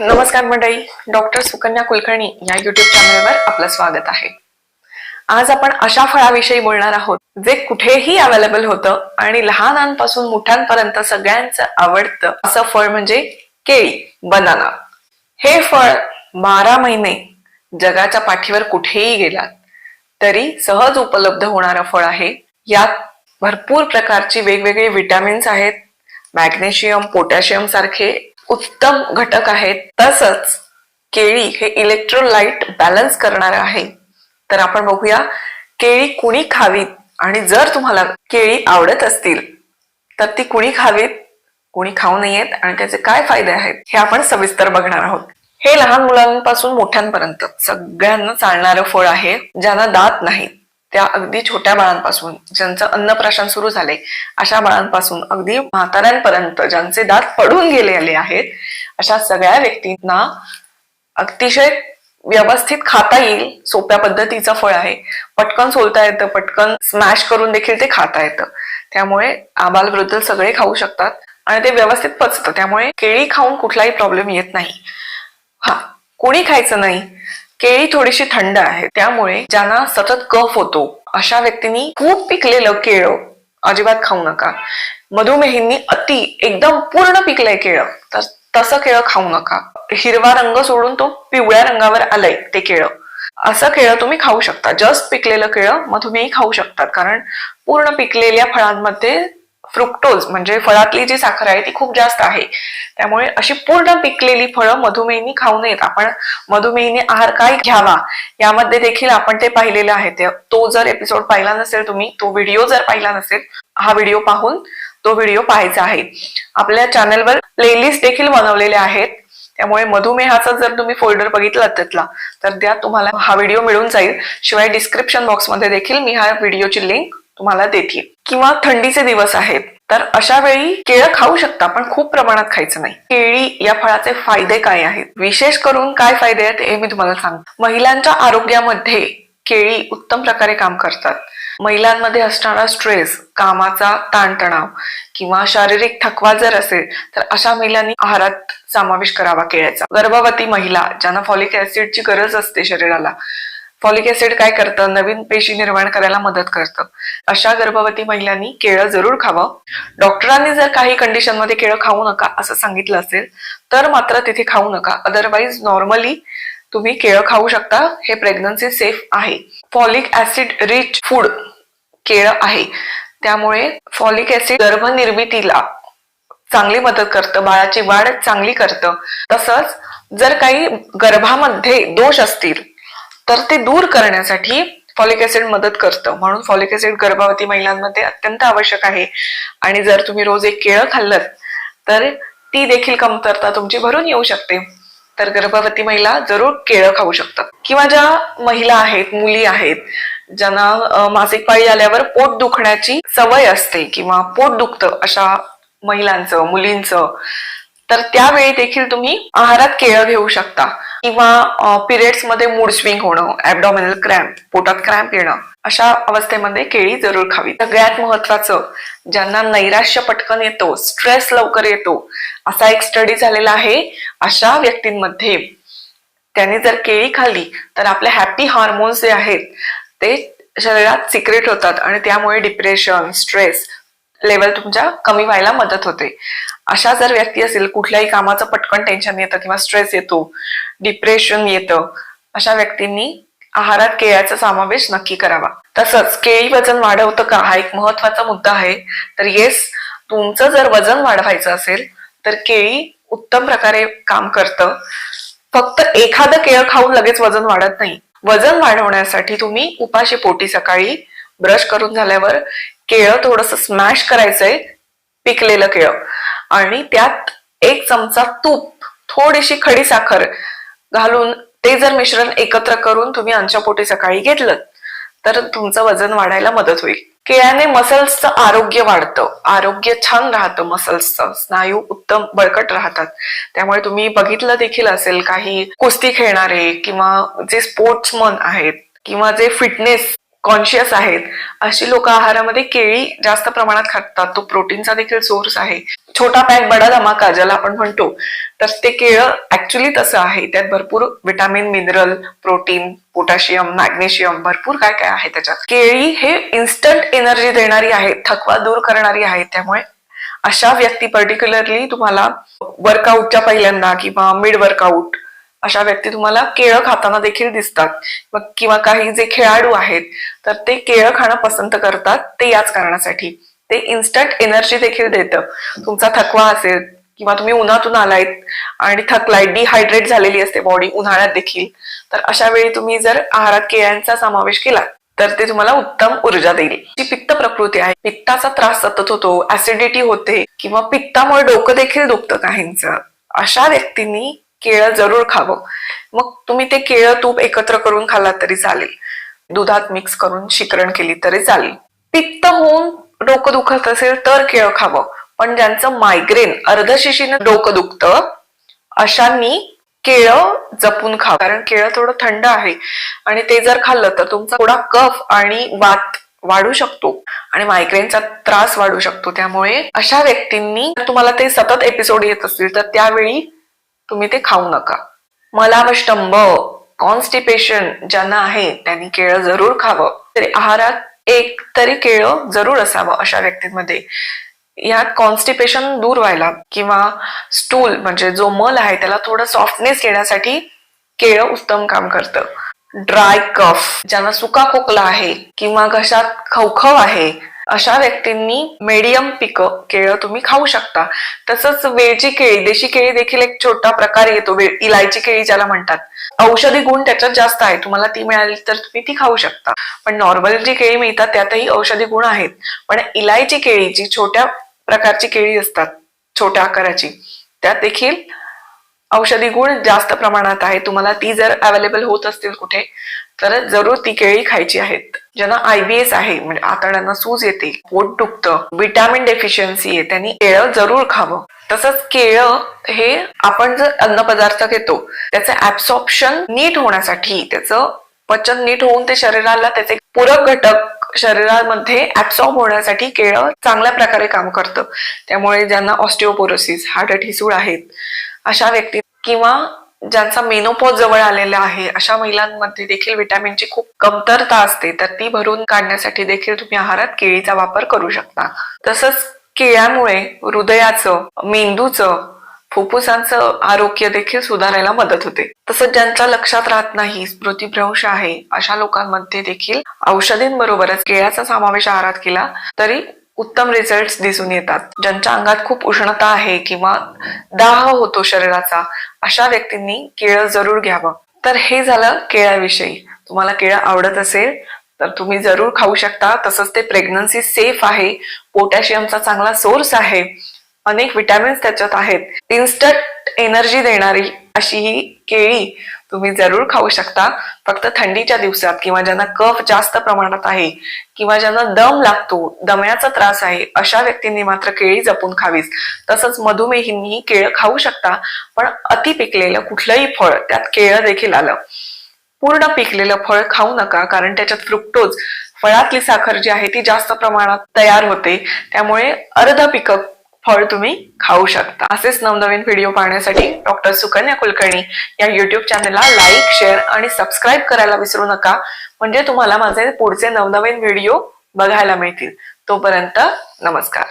नमस्कार मंडळी. डॉक्टर सुकन्या कुलकर्णी या युट्यूब चॅनलवर आपलं स्वागत आहे. आज आपण अशा फळाविषयी बोलणार आहोत जे कुठेही अवेलेबल होतं आणि लहानांपासून मोठ्यांपर्यंत सगळ्यांचं आवडतं. असं फळ म्हणजे केळी बनाना. हे फळ बारा महिने जगाच्या पाठीवर कुठेही गेलात तरी सहज उपलब्ध होणारं फळ आहे. यात भरपूर प्रकारची वेगवेगळी विटॅमिन्स आहेत. मॅग्नेशियम पोटॅशियम सारखे उत्तम घटक आहेत. तसंच केळी हे इलेक्ट्रोलाइट बॅलन्स करणार आहे. तर आपण बघूया केळी कुणी खावीत? आणि जर तुम्हाला केळी आवडत असतील तर ती कुणी खावीत? कुणी खाऊ नयेत? आणि त्याचे काय फायदे आहेत? हे आपण सविस्तर बघणार आहोत. हे लहान मुलांपासून मोठ्यांपर्यंत सगळ्यांना चालणारं फळ आहे ज्यांना दात नाहीत. त्या अगदी छोट्या बाळांपासून ज्यांचं अन्नप्राशन सुरू झाले अशा बाळांपासून अगदी म्हाताऱ्यांपर्यंत ज्यांचे दात पडून गेलेले आहेत अशा सगळ्या व्यक्तींना अतिशय व्यवस्थित खाता येईल सोप्या पद्धतीचं फळ आहे. पटकन सोलता येतं पटकन स्मॅश करून देखील ते खाता येतं. त्यामुळे आबालवृद्ध सगळे खाऊ शकतात आणि ते व्यवस्थित पचतं. त्यामुळे केळी खाऊन कुठलाही प्रॉब्लेम येत नाही. हा कोणी खायचं नाही. केळी थोडीशी थंड आहे. त्यामुळे ज्यांना सतत कफ होतो अशा व्यक्तींनी खूप पिकलेलं केळं अजिबात खाऊ नका. मधुमेहींनी अति एकदम पूर्ण पिकलंय केळं तर तसं केळं खाऊ नका. हिरवा रंग सोडून तो पिवळ्या रंगावर आलंय ते केळं. असं केळं तुम्ही खाऊ शकता. जस्ट पिकलेलं केळं मधुमेही खाऊ शकतात कारण पूर्ण पिकलेल्या फळांमध्ये फ्रुक्टोज म्हणजे फळातली जी साखर आहे ती खूप जास्त आहे. त्यामुळे अशी पूर्ण पिकलेली फळं मधुमेहीनी खाऊ नयेत. आपण मधुमेहीने आहार काय घ्यावा यामध्ये देखील आपण ते पाहिलेलं आहे. तो जर एपिसोड पाहिला नसेल तुम्ही तो व्हिडिओ जर पाहिला नसेल हा व्हिडिओ पाहून तो व्हिडिओ पाहायचा आहे. आपल्या चॅनलवर प्लेलिस्ट देखील बनवलेल्या आहेत. त्यामुळे मधुमेहाचा जर तुम्ही फोल्डर बघितला त्यातला तर त्यात तुम्हाला हा व्हिडिओ मिळून जाईल. शिवाय डिस्क्रिप्शन बॉक्समध्ये देखील मी ह्या व्हिडिओची लिंक तुम्हाला देते किंवा थंडीचे दिवस आहेत तर अशा वेळी केळं खाऊ शकता पण खूप प्रमाणात खायचं नाही. केळी या फळाचे फायदे काय आहेत? विशेष करून काय फायदे आहेत हे मी तुम्हाला सांगतो. महिलांच्या आरोग्यामध्ये केळी उत्तम प्रकारे काम करतात. महिलांमध्ये असणारा स्ट्रेस कामाचा ताणतणाव किंवा शारीरिक थकवा जर असेल तर अशा महिलांनी आहारात समावेश करावा केळ्याचा. गर्भवती महिला ज्यांना फॉलिक ऍसिडची गरज असते शरीराला फॉलिक ऍसिड काय करतं? नवीन पेशी निर्माण करायला मदत करतं. अशा गर्भवती महिलांनी केळं जरूर खावं. डॉक्टरांनी जर काही कंडिशनमध्ये केळं खाऊ नका असं सांगितलं असेल तर मात्र तिथे खाऊ नका. अदरवाईज नॉर्मली तुम्ही केळं खाऊ शकता. हे प्रेग्नन्सी सेफ आहे. फॉलिक ऍसिड रिच फूड केळं आहे. त्यामुळे फॉलिक ऍसिड गर्भनिर्मितीला चांगली मदत करतं. बाळाची वाढ चांगली करतं. तसंच जर काही गर्भामध्ये दोष असतील तर ते दूर करण्यासाठी फॉलिक ऍसिड मदत करतं. म्हणून फॉलिक ऍसिड गर्भवती महिलांमध्ये अत्यंत आवश्यक आहे. आणि जर तुम्ही रोज एक केळं खाल्लं तर ती देखील कमतरता तुमची भरून येऊ शकते. तर गर्भवती महिला जरूर केळं खाऊ शकतात. किंवा ज्या महिला आहेत मुली आहेत ज्यांना मासिक पाळी आल्यावर पोट दुखण्याची सवय असते किंवा पोट दुखतं अशा महिलांचं मुलींचं तर त्यावेळी देखील तुम्ही आहारात केळं घेऊ शकता. किंवा पिरियड्समध्ये मूड स्विंग होणं ऍबडॉमिनल क्रॅम्प पोटात क्रॅम्प येणं अशा अवस्थेमध्ये केळी जरूर खावी. सगळ्यात महत्वाचं ज्यांना नैराश्य पटकन येतो स्ट्रेस लवकर येतो असा एक स्टडी झालेला आहे. अशा व्यक्तींमध्ये त्याने जर केळी खाल्ली तर आपले हॅपी हार्मोन्स जे आहेत ते शरीरात सिक्रेट होतात आणि त्यामुळे डिप्रेशन स्ट्रेस लेवल तुमच्या कमी व्हायला मदत होते. अशा जर व्यक्ती असेल कुठल्याही कामाचं पटकन टेन्शन येतं किंवा स्ट्रेस येतो डिप्रेशन येतं अशा व्यक्तींनी आहारात केळ्याचा समावेश नक्की करावा. तसंच केळी वजन वाढवतं का हा एक महत्त्वाचा मुद्दा आहे. तर येस तुमचं जर वजन वाढवायचं असेल तर केळी उत्तम प्रकारे काम करतं. फक्त एखादं केळं खाऊन लगेच वजन वाढत नाही. वजन वाढवण्यासाठी तुम्ही उपाशी पोटी सकाळी ब्रश करून झाल्यावर केळं थोडस स्मॅश करायचंय पिकलेलं केळं. आणि त्यात एक चमचा तूप थोडीशी खडी साखर घालून ते जर मिश्रण एकत्र करून तुम्ही अंशपोटी सकाळी घेतलं तर तुमचं वजन वाढायला मदत होईल. केळ्याने मसल्सचं आरोग्य वाढतं. आरोग्य छान राहतं मसल्सचं स्नायू उत्तम बळकट राहतात. त्यामुळे तुम्ही बघितलं देखील असेल काही कुस्ती खेळणारे किंवा जे स्पोर्ट्समन आहेत किंवा जे फिटनेस कॉन्शियस आहेत. अशी लोक आहारामध्ये केळी जास्त प्रमाणात खातात. तो प्रोटीनचा देखील सोर्स आहे. छोटा पॅक बडा धमाका ज्याला आपण म्हणतो तर ते केळं ऍक्च्युली तसं आहे. त्यात भरपूर vitamin mineral protein potassium magnesium भरपूर काय काय आहे त्याच्यात. केळी हे इन्स्टंट एनर्जी देणारी आहे थकवा दूर करणारी आहे. त्यामुळे अशा व्यक्ती पर्टिक्युलरली तुम्हाला वर्कआउटच्या पहिल्यांदा किंवा मिड वर्कआउट अशा व्यक्ती तुम्हाला केळं खाताना देखील दिसतात. मग किंवा काही जे खेळाडू आहेत तर ते केळं खाणं पसंत करतात ते याच कारणासाठी. ते इन्स्टंट एनर्जी देखील देतं. तुमचा थकवा असेल किंवा तुम्ही उन्हातून आलायत आणि थकलाय डिहायड्रेट झालेली असते बॉडी उन्हाळ्यात देखील तर अशा वेळी तुम्ही जर आहारात केळ्यांचा समावेश केला तर ते तुम्हाला उत्तम ऊर्जा देईल. जी पित्त प्रकृती आहे पित्ताचा त्रास सतत होतो ऍसिडिटी होते किंवा पित्तामुळे डोकं देखील दुखतं काहींचं. अशा व्यक्तींनी केळं जरूर खावं. मग तुम्ही ते केळं तूप एकत्र करून खाल्ला तरी चालेल. दुधात मिक्स करून शिकरण केली तरी चालेल. पित्त होऊन डोकं दुखत असेल तर केळं खावं. पण ज्यांचं मायग्रेन अर्धशिशीनं डोकं दुखतं अशांनी केळं जपून खा कारण केळं थोडं थंड आहे. आणि ते जर खाल्लं तर तुमचा थोडा कफ आणि वात वाढू शकतो. आणि मायग्रेनचा त्रास वाढू शकतो. त्यामुळे अशा व्यक्तींनी तुम्हाला ते सतत एपिसोड येत असतील तर त्यावेळी तुम्ही ते खाऊ नका. मलावष्टंभ कॉन्स्टिपेशन ज्यांना आहे त्यांनी केळं जरूर खावं. तरी आहारात एक तरी केळं जरूर असावं अशा व्यक्तींमध्ये. यात कॉन्स्टिपेशन दूर व्हायला किंवा स्टूल म्हणजे जो मल आहे त्याला थोडं सॉफ्टनेस येण्यासाठी केळं उत्तम काम करतं. ड्राय कफ ज्यांना सुका खोकला आहे किंवा घशात खवखव आहे अशा व्यक्तींनी मीडियम पिकं केळं तुम्ही खाऊ शकता. तसंच वेळची केळी देशी केळी देखील एक छोटा प्रकार येतो वे इलायची केळी ज्याला म्हणतात. औषधी गुण त्याच्यात जास्त आहे तुम्हाला ती मिळाली तर तुम्ही ती खाऊ शकता. पण नॉर्मल जी केळी मिळतात त्यातही औषधी गुण आहेत. पण इलायची केळी जी छोट्या प्रकारची केळी असतात छोट्या आकाराची त्यात देखील औषधी गुण जास्त प्रमाणात आहे तुम्हाला ती जर अवेलेबल होत असतील कुठे तर जरूर ती केळी खायची आहेत. ज्यांना आयबीएस आहे म्हणजे आतड्यांना सूज येते पोट दुखतं विटॅमिन डेफिशियन्सी आहे त्यांनी केळं जरूर खावं. तसंच केळं हे आपण जर अन्नपदार्थ घेतो त्याचं ऍब्सॉर्प्शन नीट होण्यासाठी त्याचं पचन नीट होऊन ते शरीराला त्याचे पूरक घटक शरीरामध्ये ऍब्सॉर्ब होण्यासाठी केळं चांगल्या प्रकारे काम करतं. त्यामुळे ज्यांना ऑस्टिओपोरोसिस हार्ट ठिसूळ आहेत अशा व्यक्ती किंवा ज्यांचा मेनोपॉज जवळ आलेला आहे अशा महिलांमध्ये देखील विटॅमिनची खूप कमतरता असते. तर ती भरून काढण्यासाठी देखील तुम्ही आहारात केळीचा वापर करू शकता. तसंच केळ्यामुळे हृदयाचं मेंदूचं फुफ्फुसांचं आरोग्य देखील सुधारायला मदत होते. तसंच ज्यांच्या लक्षात राहत नाही स्मृतीभ्रंश आहे अशा लोकांमध्ये देखील औषधींबरोबरच केळ्याचा समावेश आहारात केला तरी उत्तम रिझल्ट दिसून येतात. ज्यांच्या अंगात खूप उष्णता आहे किंवा दाह होतो शरीराचा अशा व्यक्तींनी केळं जरूर घ्यावं. तर हे झालं केळ्याविषयी तुम्हाला केळं आवडत असेल तर तुम्ही जरूर खाऊ शकता. तसंच ते प्रेग्नन्सी सेफ आहे. पोटॅशियमचा चांगला सोर्स आहे. अनेक विटॅमिन्स त्याच्यात आहेत. इन्स्टंट एनर्जी देणारी अशी ही केळी तुम्ही जरूर खाऊ शकता. फक्त थंडीच्या दिवसात किंवा ज्यांना कफ जास्त प्रमाणात आहे किंवा ज्यांना दम लागतो दम्याचा त्रास आहे अशा व्यक्तींनी मात्र केळी जपून खावीच तसंच मधुमेहींनी केळं खाऊ शकता पण अति पिकलेलं कुठलंही फळ त्यात केळं देखील आलं. पूर्ण पिकलेलं फळ खाऊ नका कारण त्याच्यात फ्रुक्टोज फळातली साखर जी आहे ती जास्त प्रमाणात तयार होते. त्यामुळे अर्ध पिकं फळ तुम्ही खाऊ शकता. असेच नवनवीन व्हिडिओ पाहण्यासाठी डॉक्टर सुकन्या कुलकर्णी या युट्यूब चॅनलला लाईक शेअर आणि सबस्क्राईब करायला विसरू नका. म्हणजे तुम्हाला माझे पुढचे नवनवीन व्हिडिओ बघायला मिळतील. तोपर्यंत नमस्कार.